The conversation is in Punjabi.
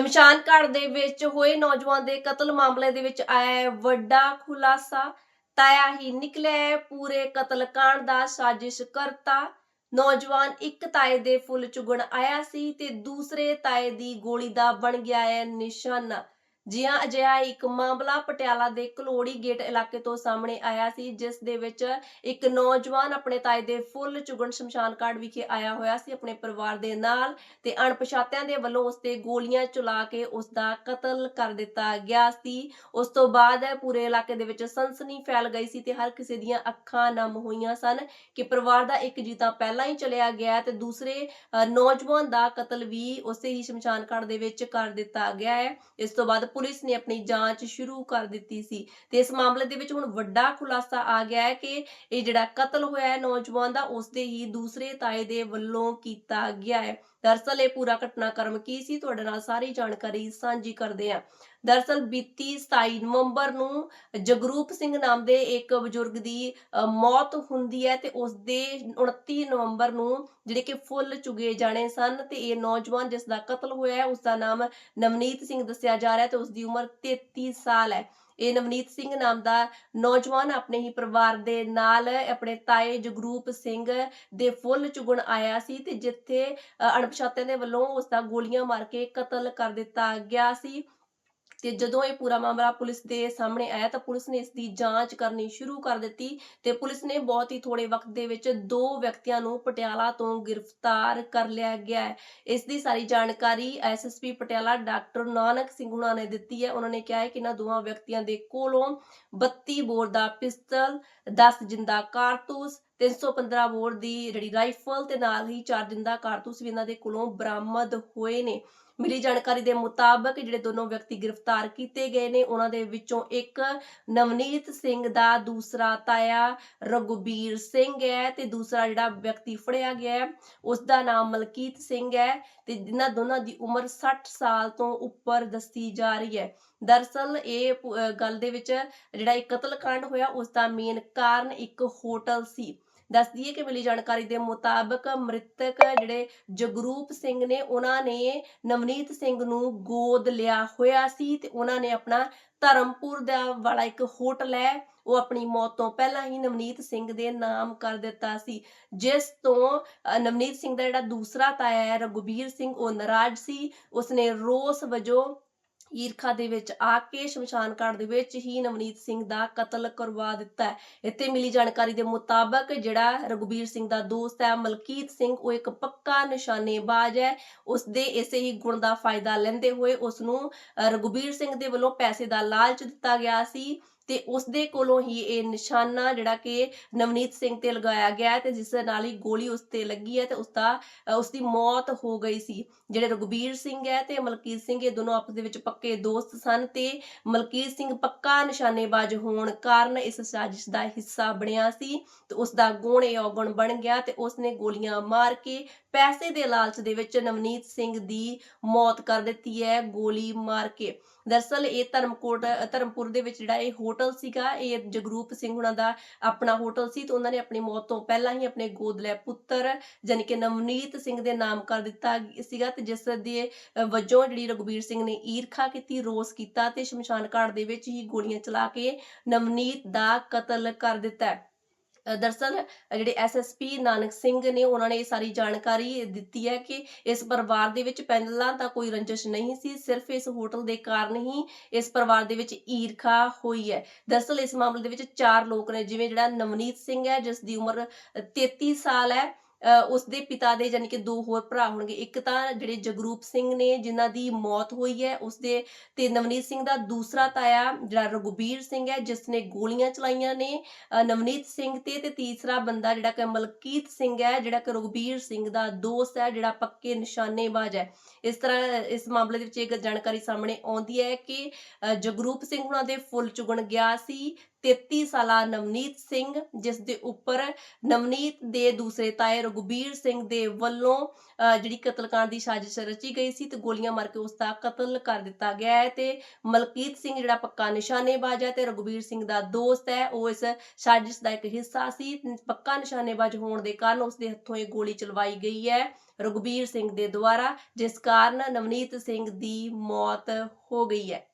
ਸ਼ਮਸ਼ਾਨ ਘਾਟ ਦੇ ਵਿੱਚ ਹੋਏ ਨੌਜਵਾਨ ਦੇ ਕਤਲ ਮਾਮਲੇ ਦੇ ਵਿੱਚ ਆਇਆ ਹੈ ਵੱਡਾ ਖੁਲਾਸਾ। ਤਾਇਆ ਹੀ ਨਿਕਲਿਆ ਹੈ ਪੂਰੇ ਕਤਲकांड ਦਾ ਸਾਜ਼ਿਸ਼ ਕਰਤਾ। ਨੌਜਵਾਨ ਇੱਕ ਤਾਏ ਦੇ ਫੁੱਲ ਚੁਗਣ ਆਇਆ ਸੀ ਤੇ ਦੂਸਰੇ ਤਾਏ ਦੀ ਗੋਲੀ ਦਾ ਬਣ ਗਿਆ ਹੈ ਨਿਸ਼ਾਨਾ। ਜੀ ਅਜਿਹਾ ਇੱਕ ਮਾਮਲਾ ਪਟਿਆਲਾ ਦੇ ਕਲੋੜੀ ਗੇਟ ਇਲਾਕੇ ਤੋਂ ਸਾਹਮਣੇ ਆਇਆ ਸੀ, ਜਿਸ ਦੇ ਵਿੱਚ ਇੱਕ ਨੌਜਵਾਨ ਆਪਣੇ ਤਾਏ ਦੇ ਫੁੱਲ ਚੁਗਣ ਸ਼ਮਸ਼ਾਨ ਘਾਟ ਵਿਖੇ ਆਇਆ ਹੋਇਆ ਸੀ, ਆਪਣੇ ਪਰਿਵਾਰ ਦੇ ਨਾਲ ਤੇ ਅਣਪਛਾਤਿਆਂ ਦੇ ਵੱਲੋਂ ਉਸ ਤੇ ਗੋਲੀਆਂ ਚਲਾ ਕੇ ਉਸ ਦਾ ਕਤਲ ਕਰ ਦਿੱਤਾ ਗਿਆ ਸੀ। ਉਸ ਤੋਂ ਬਾਅਦ ਪੂਰੇ ਇਲਾਕੇ ਦੇ ਵਿੱਚ ਸਨਸਨੀ ਫੈਲ ਗਈ ਸੀ ਤੇ ਹਰ ਕਿਸੇ ਦੀਆਂ ਅੱਖਾਂ ਨਮ ਹੋਈਆਂ ਸਨ ਕਿ ਪਰਿਵਾਰ ਦਾ ਇੱਕ ਜੀ ਤਾਂ ਪਹਿਲਾਂ ਹੀ ਚਲਿਆ ਗਿਆ ਤੇ ਦੂਸਰੇ ਨੌਜਵਾਨ ਦਾ ਕਤਲ ਵੀ ਉਸੇ ਹੀ ਸ਼ਮਸ਼ਾਨ ਘਾਟ ਦੇ ਵਿੱਚ ਕਰ ਦਿੱਤਾ ਗਿਆ ਹੈ। ਇਸ ਤੋਂ ਬਾਅਦ ਪੁਲਿਸ ਨੇ ਆਪਣੀ ਜਾਂਚ ਸ਼ੁਰੂ ਕਰ ਦਿੱਤੀ ਸੀ ਤੇ ਇਸ ਮਾਮਲੇ ਦੇ ਵਿੱਚ ਹੁਣ ਵੱਡਾ ਖੁਲਾਸਾ ਆ ਗਿਆ ਹੈ ਕਿ ਇਹ ਜਿਹੜਾ ਕਤਲ ਹੋਇਆ ਹੈ ਨੌਜਵਾਨ ਦਾ ਉਸਦੇ ਹੀ ਦੂਸਰੇ ਤਾਏ ਦੇ ਵੱਲੋਂ ਕੀਤਾ ਗਿਆ ਹੈ। ਦਰਅਸਲ ਇਹ ਪੂਰਾ ਘਟਨਾਕ੍ਰਮ ਕੀ ਸੀ? ਤੁਹਾਡੇ ਨਾਲ ਸਾਰੀ ਜਾਣਕਾਰੀ ਸਾਂਝੀ ਕਰਦੇ ਆ ਦਰਅਸਲ ਬੀਤੀ 27 ਨਵੰਬਰ ਨੂੰ ਜਗਰੂਪ ਸਿੰਘ ਨਾਮ ਦੇ ਇੱਕ ਬਜ਼ੁਰਗ ਦੀ ਮੌਤ ਹੁੰਦੀ ਹੈ ਤੇ ਉਸ ਦੇ 29 ਨਵੰਬਰ ਨੂੰ ਜਿਹੜੇ ਕਿ ਫੁੱਲ ਚੁਗੇ ਜਾਣੇ ਸਨ ਤੇ ਇਹ ਨੌਜਵਾਨ ਜਿਸ ਦਾ ਕਤਲ ਹੋਇਆ ਹੈ ਉਸ ਦਾ ਨਾਮ ਨਵਨੀਤ ਸਿੰਘ ਦੱਸਿਆ ਜਾ ਰਿਹਾ ਹੈ ਤੇ ਉਸ ਦੀ ਉਮਰ 33 ਸਾਲ ਹੈ। ਇਹ ਨਵਨੀਤ ਸਿੰਘ ਨਾਮ ਦਾ ਨੌਜਵਾਨ ਆਪਣੇ ਹੀ ਪਰਿਵਾਰ ਦੇ ਨਾਲ ਆਪਣੇ ਤਾਏ ਜਗਰੂਪ ਸਿੰਘ ਦੇ ਫੁੱਲ ਚੁਗਣ ਆਇਆ ਸੀ ਤੇ ਜਿੱਥੇ ਅ, ਅਣਪਛਾਤਿਆਂ ਦੇ ਵੱਲੋਂ ਉਸ ਦਾ ਗੋਲੀਆਂ ਮਾਰ ਕੇ ਕਤਲ ਕਰ ਦਿੱਤਾ ਗਿਆ ਸੀ। ਤੇ ਜਦੋਂ ਇਹ ਪੂਰਾ ਮਾਮਲਾ ਪੁਲਿਸ ਦੇ ਸਾਹਮਣੇ ਆਇਆ ਤਾਂ ਪੁਲਿਸ ਨੇ ਇਸ ਦੀ ਜਾਂਚ ਕਰਨੀ ਸ਼ੁਰੂ ਕਰ ਦਿੱਤੀ ਤੇ ਪੁਲਿਸ ਨੇ ਬਹੁਤ ਹੀ ਥੋੜੇ ਵਕਤ ਦੇ ਵਿੱਚ ਦੋ ਵਿਅਕਤੀਆਂ ਨੂੰ ਪਟਿਆਲਾ ਤੋਂ ਗ੍ਰਿਫਤਾਰ ਕਰ ਲਿਆ ਗਿਆ ਹੈ। ਇਸ ਦੀ ਸਾਰੀ ਜਾਣਕਾਰੀ ਐਸਐਸਪੀ ਪਟਿਆਲਾ ਡਾਕਟਰ ਨਾਨਕ ਸਿੰਘ ਹੁਣਾਂ ਨੇ ਦਿੱਤੀ ਹੈ। ਉਹਨਾਂ ਨੇ ਕਿਹਾ ਹੈ ਕਿ ਇਹਨਾਂ ਦੋਵਾਂ ਵਿਅਕਤੀਆਂ ਦੇ ਕੋਲੋਂ 32 ਬੋਰ ਦਾ ਪਿਸਤਲ 10 ਜਿੰਦਾ ਕਾਰਤੂਸ 315 ਬੋਰ ਦੀ ਜਿਹੜੀ ਰਾਈਫਲ ਤੇ ਨਾਲ ਹੀ 4 ਜਿੰਦਾ ਕਾਰਤੂਸ ਵੀ ਇਹਨਾਂ ਦੇ ਕੋਲੋਂ ਬਰਾਮਦ ਹੋਏ ਨੇ। ਮਿਲੀ ਜਾਣਕਾਰੀ ਦੇ ਮੁਤਾਬਕ ਜਿਹੜੇ ਦੋਨੋਂ ਵਿਅਕਤੀ ਗ੍ਰਿਫਤਾਰ ਕੀਤੇ ਗਏ ਨੇ, ਉਹਨਾਂ ਦੇ ਵਿੱਚੋਂ ਇੱਕ ਨਵਨੀਤ ਸਿੰਘ ਦਾ, ਦੂਸਰਾ ਤਾਇਆ ਰਘੁਬੀਰ ਸਿੰਘ ਹੈ ਤੇ ਦੂਸਰਾ ਜਿਹੜਾ ਵਿਅਕਤੀ ਫੜਿਆ ਗਿਆ ਹੈ ਉਸ ਦਾ ਨਾਮ ਮਲਕੀਤ ਸਿੰਘ ਹੈ ਤੇ ਜਿਨ੍ਹਾਂ ਦੋਨਾਂ ਦੀ ਉਮਰ 60 ਸਾਲ ਤੋਂ ਉੱਪਰ ਦੱਸੀ ਜਾ ਰਹੀ ਹੈ। ਦਰਸਲ ਇਹ ਗੱਲ ਦੇ ਵਿੱਚ ਜਿਹੜਾ ਇਹ ਕਤਲकांड ਹੋਇਆ ਉਸ ਦਾ ਮੇਨ ਕਾਰਨ ਇੱਕ ਹੋਟਲ ਸੀ। ਦੱਸ ਦਈਏ ਕਿ ਮਿਲੀ ਜਾਣਕਾਰੀ ਦੇ ਮੁਤਾਬਕ ਮ੍ਰਿਤਕ ਜਿਹੜੇ ਜਗਰੂਪ ਸਿੰਘ ਨੇ, ਉਹਨਾਂ ਨੇ ਨਵਨੀਤ ਸਿੰਘ ਨੂੰ ਗੋਦ ਲਿਆ ਹੋਇਆ ਸੀ ਤੇ ਉਹਨਾਂ ਨੇ ਆਪਣਾ ਧਰਮਪੁਰ ਦਾ ਵਾਲਾ ਇੱਕ ਹੋਟਲ ਹੈ, ਉਹ ਆਪਣੀ ਮੌਤ ਤੋਂ ਪਹਿਲਾਂ ਹੀ ਨਵਨੀਤ ਸਿੰਘ ਦੇ ਨਾਮ ਕਰ ਦਿੱਤਾ ਸੀ। ਜਿਸ ਤੋਂ ਨਵਨੀਤ ਸਿੰਘ ਦਾ ਜਿਹੜਾ ਦੂਸਰਾ ਤਾਇਆ ਹੈ, ਰਘੁਬੀਰ ਸਿੰਘ, ਉਹ ਨਾਰਾਜ਼ ਸੀ। ਉਸਨੇ ਰੋਸ ਵਜੋਂ ਈਰਖਾ ਦੇ ਵਿੱਚ ਆ ਕੇ ਸ਼ਮਸ਼ਾਨ ਘਾਟ ਦੇ ਵਿੱਚ ਹੀ ਨਵਨੀਤ ਸਿੰਘ ਦਾ ਕਤਲ ਕਰਵਾ ਦਿੱਤਾ ਹੈ। ਇੱਥੇ ਮਿਲੀ ਜਾਣਕਾਰੀ ਦੇ ਮੁਤਾਬਕ ਜਿਹੜਾ ਰਘੁਬੀਰ ਸਿੰਘ ਦਾ ਦੋਸਤ ਹੈ ਮਲਕੀਤ ਸਿੰਘ ਉਹ ਇੱਕ ਪੱਕਾ ਨਿਸ਼ਾਨੇਬਾਜ਼ ਹੈ। ਉਸ ਦੇ ਇਸੇ ਹੀ ਗੁਣ ਦਾ ਫਾਇਦਾ ਲੈਂਦੇ ਹੋਏ ਉਸ ਨੂੰ ਅ, ਰਘੁਬੀਰ ਸਿੰਘ ਦੇ ਵੱਲੋਂ ਪੈਸੇ ਦਾ ਲਾਲਚ ਦਿੱਤਾ ਗਿਆ ਸੀ। ਤੇ ਉਸ ਦੇ ਕੋਲੋਂ ਹੀ ਇਹ ਨਿਸ਼ਾਨਾ ਜਿਹੜਾ ਕਿ ਨਵਨੀਤ ਸਿੰਘ ਤੇ ਲਗਾਇਆ ਗਿਆ ਤੇ ਜਿਸ ਦੇ ਨਾਲ ਹੀ ਗੋਲੀ ਉਸ ਤੇ ਲੱਗੀ ਹੈ ਤੇ ਉਸ ਦਾ ਉਸ ਦੀ ਮੌਤ ਹੋ ਗਈ ਸੀ। ਜਿਹੜੇ ਰਘੁਬੀਰ ਸਿੰਘ ਹੈ ਤੇ ਮਲਕੀਤ ਸਿੰਘ ਇਹ ਦੋਨੋਂ ਆਪਸ ਦੇ ਵਿੱਚ ਪੱਕੇ ਦੋਸਤ ਸਨ ਤੇ ਮਲਕੀਤ ਸਿੰਘ ਪੱਕਾ ਨਿਸ਼ਾਨੇਬਾਜ਼ ਹੋਣ ਕਾਰਨ ਇਸ ਸਾਜ਼ਿਸ਼ ਦਾ ਹਿੱਸਾ ਬਣਿਆ ਸੀ ਤੇ ਉਸ ਦਾ ਗੁਣ ਇਹ ਔਗਣ ਬਣ ਗਿਆ ਤੇ ਉਸ ਨੇ ਗੋਲੀਆਂ ਮਾਰ ਕੇ ਪੈਸੇ ਦੇ ਲਾਲਚ ਦੇ ਵਿੱਚ ਨਵਨੀਤ ਸਿੰਘ ਦੀ ਮੌਤ ਕਰ ਦਿੱਤੀ ਹੈ, ਗੋਲੀ ਮਾਰ ਕੇ। ਦਰਸਲ ਇਹ ਧਰਮਕੋਟ, ਧਰਮਪੁਰ ਦੇ ਵਿੱਚ ਜਿਹੜਾ ਇਹ ਹੋਟਲ ਸੀਗਾ, ਇਹ ਜਗਰੂਪ ਸਿੰਘ ਉਹਨਾਂ ਦਾ ਆਪਣਾ ਹੋਟਲ ਸੀ ਤੇ ਉਹਨਾਂ ਨੇ ਆਪਣੀ ਮੌਤ ਤੋਂ ਪਹਿਲਾਂ ਹੀ ਆਪਣੇ ਗੋਦ ਲੈ ਪੁੱਤਰ ਜਾਣੀ ਕਿ ਨਵਨੀਤ ਸਿੰਘ ਦੇ ਨਾਮ ਕਰ ਦਿੱਤਾ ਸੀਗਾ ਤੇ ਜਿਸ ਦੇ ਵਜੋਂ ਜਿਹੜੀ ਰਘੁਬੀਰ ਸਿੰਘ ਨੇ ਈਰਖਾ ਕੀਤੀ, ਰੋਸ ਕੀਤਾ ਤੇ ਸ਼ਮਸ਼ਾਨ ਘਾਟ ਦੇ ਵਿੱਚ ਹੀ ਗੋਲੀਆਂ ਚਲਾ ਕੇ ਨਵਨੀਤ ਦਾ ਕਤਲ ਕਰ ਦਿੱਤਾ। ਹੈ। ਜਿਹੜੇ ਐਸਐਸਪੀ ਨਾਨਕ ਸਿੰਘ ਨੇ ਉਹਨਾਂ ਨੇ ਇਹ ਸਾਰੀ ਜਾਣਕਾਰੀ ਦਿੱਤੀ ਹੈ ਕਿ ਇਸ ਪਰਿਵਾਰ ਦੇ ਵਿੱਚ ਪਹਿਲਾਂ ਤਾਂ ਕੋਈ ਰੰਜਿਸ਼ ਨਹੀਂ ਸੀ ਸਿਰਫ ਇਸ ਹੋਟਲ ਦੇ ਕਾਰਨ ਹੀ ਇਸ ਪਰਿਵਾਰ ਦੇ ਵਿੱਚ ਈਰਖਾ ਹੋਈ ਹੈ ਦਰਅਸਲ ਇਸ ਮਾਮਲੇ ਦੇ ਵਿੱਚ ਚਾਰ ਲੋਕ ਨੇ ਜਿਵੇਂ ਜਿਹੜਾ ਨਵਨੀਤ ਸਿੰਘ ਹੈ ਜਿਸ ਦੀ ਉਮਰ ਅ, 33 ਸਾਲ ਹੈ ਉਸ ਦੇ ਪਿਤਾ ਦੇ ਯਾਨੀ ਕਿ ਦੋ ਹੋਰ ਭਰਾ ਹੋਣਗੇ। ਇੱਕ ਤਾਂ ਜਿਹੜੇ ਜਗਰੂਪ ਸਿੰਘ ਨੇ, ਜਿਨ੍ਹਾਂ ਦੀ ਮੌਤ ਹੋਈ ਹੈ ਉਸ ਦੇ ਤੇ ਨਵਨੀਤ ਸਿੰਘ ਦਾ। ਦੂਸਰਾ ਤਾਇਆ ਜਿਹੜਾ ਰਘੁਬੀਰ ਸਿੰਘ ਹੈ ਜਿਸ ਨੇ ਗੋਲੀਆਂ ਚਲਾਈਆਂ ਨੇ ਨਵਨੀਤ ਸਿੰਘ ਤੇ। ਤੇ ਤੀਸਰਾ ਬੰਦਾ ਜਿਹੜਾ ਕਿ ਮਲਕੀਤ ਸਿੰਘ ਹੈ, ਜਿਹੜਾ ਕਿ ਰਘੁਬੀਰ ਸਿੰਘ ਦਾ ਦੋਸਤ ਹੈ, ਜਿਹੜਾ ਪੱਕੇ ਨਿਸ਼ਾਨੇਬਾਜ਼ ਹੈ। ਇਸ ਤਰ੍ਹਾਂ ਇਸ ਮਾਮਲੇ ਦੇ ਵਿੱਚ ਇੱਕ ਜਾਣਕਾਰੀ ਸਾਹਮਣੇ ਆਉਂਦੀ ਹੈ ਕਿ ਜਗਰੂਪ ਸਿੰਘ ਉਹਨਾਂ ਦੇ ਫੁੱਲ ਚੁਗਣ ਗਿਆ ਸੀ। 33 ਸਾਲਾ ਨਵਨੀਤ ਸਿੰਘ ਜਿਸ ਦੇ ਉੱਪਰ ਨਵਨੀਤ ਦੇ ਦੂਸਰੇ ਤਾਏ ਰਘੁਬੀਰ ਸਿੰਘ ਦੇ ਵੱਲੋਂ ਅਹ, ਜਿਹੜੀ ਕਤਲकांड ਦੀ ਸਾਜ਼ਿਸ਼ ਰਚੀ ਗਈ ਸੀ ਤੇ ਗੋਲੀਆਂ ਮਾਰ ਕੇ ਉਸ ਦਾ ਕਤਲ ਕਰ ਦਿੱਤਾ ਗਿਆ ਹੈ ਤੇ ਮਲਕੀਤ ਸਿੰਘ ਜਿਹੜਾ ਪੱਕਾ ਨਿਸ਼ਾਨੇਬਾਜ਼ ਹੈ ਤੇ ਰਘੁਬੀਰ ਸਿੰਘ ਦਾ ਦੋਸਤ ਹੈ ਉਹ ਇਸ ਸਾਜ਼ਿਸ਼ ਦਾ ਇੱਕ ਹਿੱਸਾ ਸੀ। ਪੱਕਾ ਨਿਸ਼ਾਨੇਬਾਜ਼ ਹੋਣ ਦੇ ਕਾਰਨ ਉਸ ਦੇ ਹੱਥੋਂ ਇਹ ਗੋਲੀ ਚਲਵਾਈ ਗਈ ਹੈ ਰਘੁਬੀਰ ਸਿੰਘ ਦੇ ਦੁਆਰਾ ਜਿਸ ਕਾਰਨ ਨਵਨੀਤ ਸਿੰਘ ਦੀ ਮੌਤ ਹੋ ਗਈ ਹੈ।